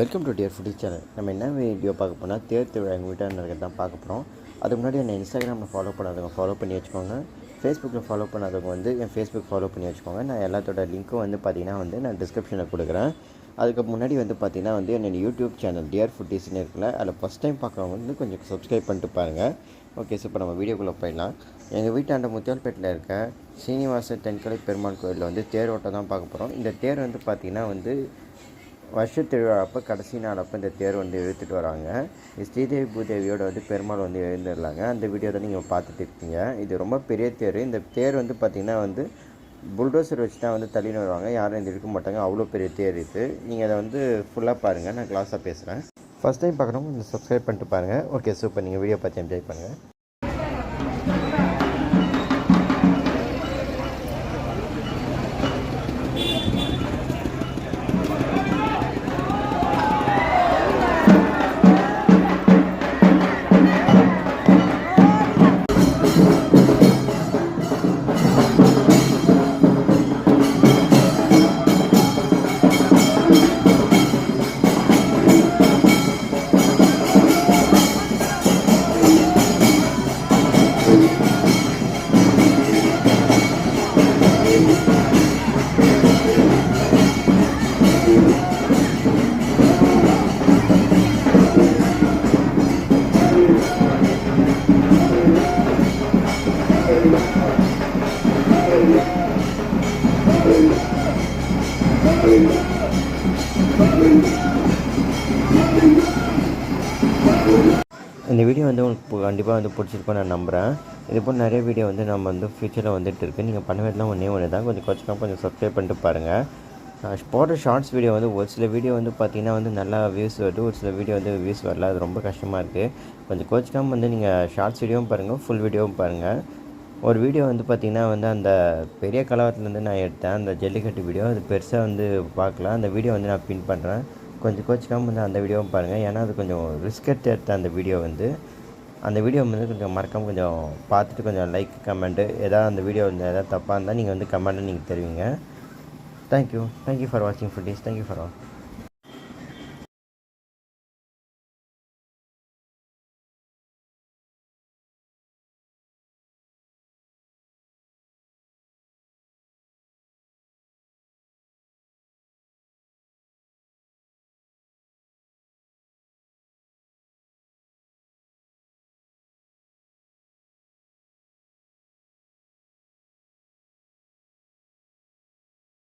Welcome to dear footy channel நம்ம என்ன video பார்க்க போனால் தேர் திருவிழா எங்கள் வீட்டில் நடக்கிறது தான் பார்க்க போகிறோம் அதுக்கு முன்னாடி என்னை இன்ஸ்டாகிராமில் ஃபாலோ பண்ணாதவங்க ஃபாலோ பண்ணி வச்சுக்கோங்க. ஃபேஸ்புக்கில் ஃபாலோ பண்ணாதவங்க வந்து என் ஃபேஸ்புக் ஃபாலோ பண்ணி வச்சுக்கோங்க. நான் எல்லாத்தோட லிங்க்கும் வந்து பார்த்தீங்கன்னா வந்து நான் டிஸ்கிரிப்ஷனில் கொடுக்குறேன். அதுக்கு முன்னாடி வந்து பார்த்தீங்கன்னா வந்து என்னோட யூடியூப் சேனல் டியர் ஃபுட்டிஸ்னு இருக்குல்ல அதில் ஃபஸ்ட் டைம் பார்க்குறவங்க வந்து கொஞ்சம் சப்ஸ்கிரைப் பண்ணிட்டு பாருங்கள் ஓகே சார் இப்போ நம்ம வீடியோக்குள்ளே போயிடலாம். எங்கள் வீட்டாண்ட முத்தியால்பேட்டில் இருக்க சீனிவாச தென்கலை பெருமாள் கோயிலில் வந்து தேரோட்டம் தான் பார்க்க போகிறோம் இந்த தேர் வந்து பார்த்திங்கன்னா வந்து வருஷ திருவிழா அப்போ கடைசி நாள் அப்போ இந்த தேர் வந்து இழுத்துட்டு வராங்க. ஸ்ரீதேவி பூதேவியோட வந்து பெருமாள் வந்து எழுந்துடலாங்க. அந்த வீடியோ தான் நீங்கள் பார்த்துட்டு இருக்கீங்க இது ரொம்ப பெரிய தேர். இந்த தேர் வந்து பார்த்திங்கன்னா வந்து புல்டோசர் வச்சு தான் வந்து தள்ளின்னு வருவாங்க. யாரும் இது இருக்க மாட்டாங்க. அவ்வளோ பெரிய தேர் இது. நீங்கள் அதை வந்து ஃபுல்லாக பாருங்கள் நான் கிளாஸாக பேசுகிறேன் ஃபஸ்ட் டைம் பார்க்குறவங்க கொஞ்சம் சப்ஸ்கிரைப் பண்ணிட்டு பாருங்கள் ஓகே சூப்பர் நீங்கள் வீடியோ பார்த்து என்ஜாய் பண்ணுங்கள் இந்த வீடியோ வந்து உங்களுக்கு கண்டிப்பாக வந்து பிடிச்சிருக்கோம் நான் நம்புகிறேன் இது போல் நிறைய வீடியோ வந்து நம்ம வந்து ஃப்யூச்சரில் வந்துட்டு இருக்குது நீங்கள் பண்ண வேண்டியலாம் ஒன்றே ஒன்று தான். கொஞ்சம் கொஞ்சம் கொஞ்சம் சப்ஸ்கிரைப் பண்ணிட்டு பாருங்கள் நான் போடுற ஷார்ட்ஸ் வீடியோ வந்து ஒரு சில வீடியோ வந்து பார்த்திங்கன்னா வந்து நல்லா வியூஸ் வருது. ஒரு சில வீடியோ வந்து வியூஸ் வரல. அது ரொம்ப கஷ்டமாக இருக்குது கொஞ்சம் கோச்சிக்காமல் வந்து நீங்கள் ஷார்ட்ஸ் வீடியோவும் பாருங்கள் ஃபுல் வீடியோவும் பாருங்கள் ஒரு வீடியோ வந்து பார்த்திங்கன்னா வந்து அந்த பெரிய கலவரத்துலேருந்து நான் எடுத்தேன். அந்த ஜல்லிக்கட்டு வீடியோ அது பெருசாக வந்து பார்க்கலாம். அந்த வீடியோ வந்து நான் பின் பண்ணுறேன் கொஞ்சம் கோச்சிக்காமல் வந்து அந்த வீடியோவும் பாருங்கள் ஏன்னா அது கொஞ்சம் ரிஸ்க் எடுத்து எடுத்த அந்த வீடியோ வந்து. அந்த வீடியோ வந்து கொஞ்சம் மறக்காமல் கொஞ்சம் பார்த்துட்டு கொஞ்சம் லைக் கமெண்ட்டு எதாவது அந்த வீடியோ வந்து எதாவது தப்பாக இருந்தால் நீங்கள் வந்து கமெண்ட்டு நீங்கள் தருவீங்க. Thank you thank you for வாட்சிங் foodies thank you for all